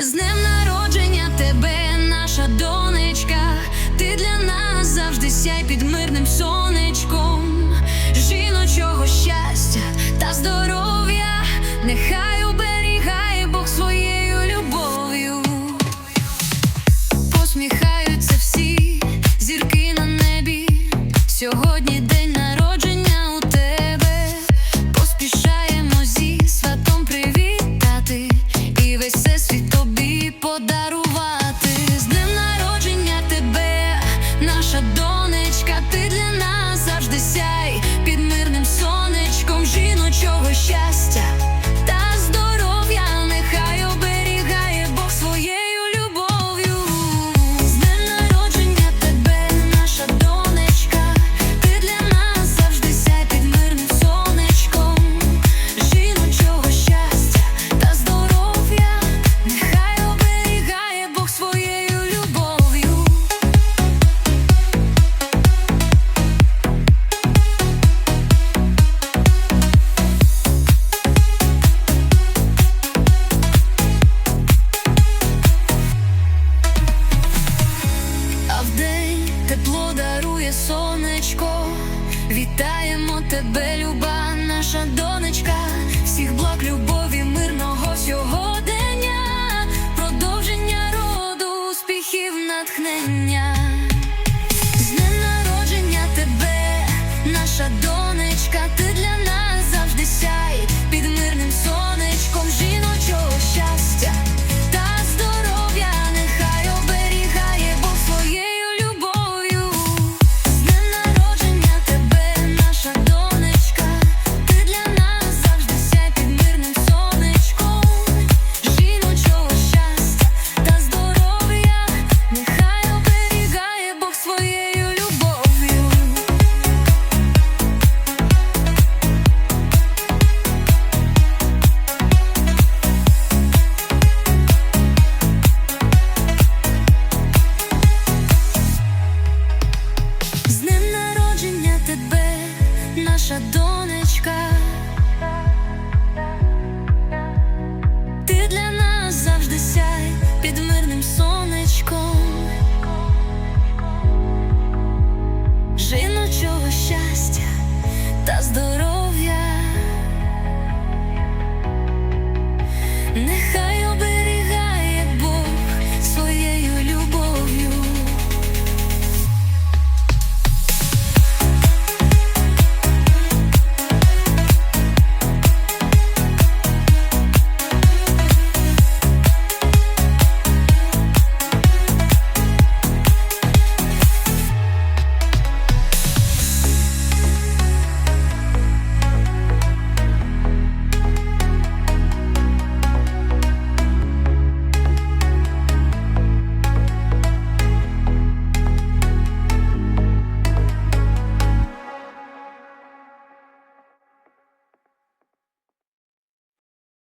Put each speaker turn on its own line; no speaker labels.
З днем народження тебе, наша донечка. Ти для нас завжди сяй під мирним сонечком. Жіночого щастя та здоров'я, нехай оберігає Моє сонечко, вітаємо тебе, люба, наша донечка, всіх благ любові, мирного сьогодення, продовження роду, успіхів, натхнення, з днем народження тебе, наша донечка. наша донечка, ти для нас завжди сяй під мирним сонечком, жіночого щастя та здоров'я, нехай.